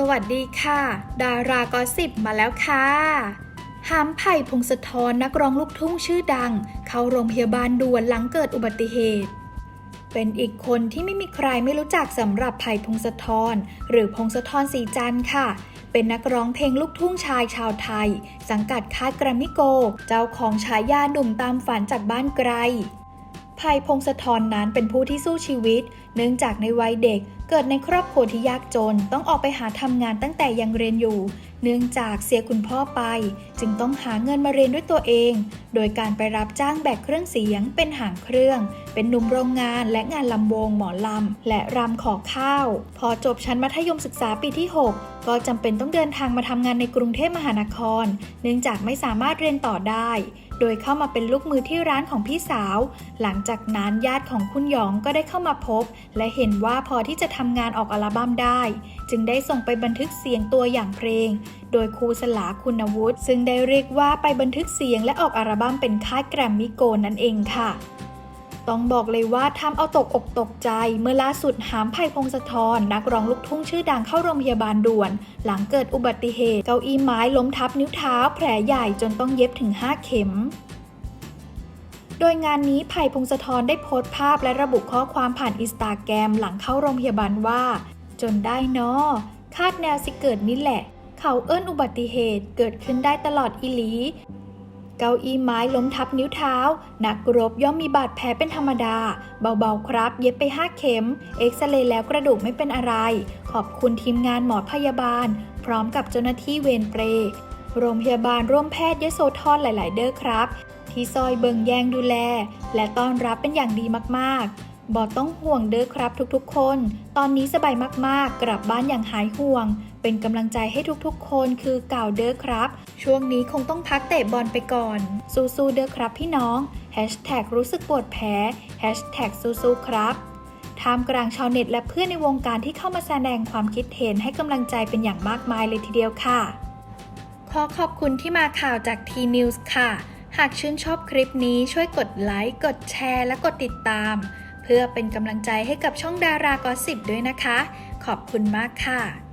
สวัสดีค่ะ ดารากอสิบมาแล้วค่ะหามไผ่พงศธรนักร้องลูกทุ่งชื่อดัง เข้าโรงพยาบาลด่วนหลังเกิดอุบัติเหตุ เป็นอีกคนที่ไม่มีใครไม่รู้จักสำหรับไผ่พงศธรหรือพงศธรสีจันทร์ค่ะ เป็นนักร้องเพลงลูกทุ่งชายชาวไทย สังกัดค่ายแกรมมิโก เจ้าของฉายาหนุ่มตามฝันจากบ้านไกล ภัยพงศธรนั้นเป็นผู้ที่สู้ชีวิต เนื่องจากในวัยเด็กเกิดในครอบครัวที่ยากจน ต้องออกไปหาทำงานตั้งแต่ยังเรียนอยู่เนื่องจากเสียคุณพ่อไป จึงต้องหาเงินมาเรียนด้วยตัวเอง โดยการไปรับจ้างแบกเครื่องเสียงเป็นหางเครื่อง เป็นหนุ่มโรงงานและงานลำวงหมอลำ และรำขอข้าว พอจบชั้นมัธยมศึกษาปีที่ 6 ก็จำเป็นต้องเดินทางมาทำงานในกรุงเทพมหานคร เนื่องจากไม่สามารถเรียนต่อได้ โดยเข้ามาเป็นลูกมือที่ร้านของพี่สาว หลังจากนั้นญาติของคุณหยองก็ได้เข้ามาพบ และเห็นว่าพอที่จะทำงานออกอัลบั้มได้ จึงได้ส่งไปบันทึกเสียงตัวอย่างเพลงโดยครูสลาคุณวุฒิซึ่งได้เรียกว่าไปบันทึกเสียงและออกอัลบั้มเป็นค่ายแกรมมิโกนั่นเองค่ะ ต้องบอกเลยว่าทำเอาตกอกตกใจ เมื่อล่าสุดหามไผ่พงศธรนักร้องลูกทุ่งชื่อดังเข้าโรงพยาบาลด่วน หลังเกิดอุบัติเหตุเก้าอี้ไม้ล้มทับนิ้วเท้า แผลใหญ่จนต้องเย็บถึง 5 เข็มโดยงานนี้ไผ่พงศธรได้โพสต์ภาพและระบุข้อความผ่านอินสตาแกรมหลังเข้าโรงพยาบาลว่า จนได้เนาะคาดแนวสิเกิดนี่แหละ เขาเอิ้นอุบัติเหตุเกิดขึ้นได้ตลอดอีหลี เก้าอี้ไม้ล้มทับนิ้วเท้า นักรบย่อมมีบาดแผลเป็นธรรมดา เบาๆครับ เย็บไป5เข็ม เอ็กซเรย์แล้วกระดูกไม่เป็นอะไร ขอบคุณทีมงานหมอพยาบาล พร้อมกับเจ้าหน้าที่เวรเปรย์โรงพยาบาลร่วมแพทย์ยโสธรหลายๆ เด้อครับ ที่ซอยเบิงแยงดูแล และต้อนรับเป็นอย่างดีมากๆบอต้องห่วงเด้อครับทุกๆ คน ตอนนี้สบายมากๆ กลับบ้านอย่างหายห่วง เป็นกำลังใจให้ทุกๆ คนคือเก่าวเด้อครับ ช่วงนี้คงต้องพักเตะบอลไปก่อน สู้ๆเด้อครับพี่น้อง Hashtag รู้สึกปวดแผล Hashtag สู้ๆครับท่ามกลางชาวเน็ตและเพื่อนในวงการที่เข้ามาแสดงความคิดเห็นให้กำลังใจเป็นอย่างมากมายเลยทีเดียวค่ะ ขอขอบคุณที่มาข่าวจาก T-News ค่ะ หากชื่นชอบคลิปนี้ช่วยกดไลค์ กดแชร์ และกดติดตาม เพื่อเป็นกำลังใจให้กับช่องดารากอสิบด้วยนะคะ ขอบคุณมากค่ะ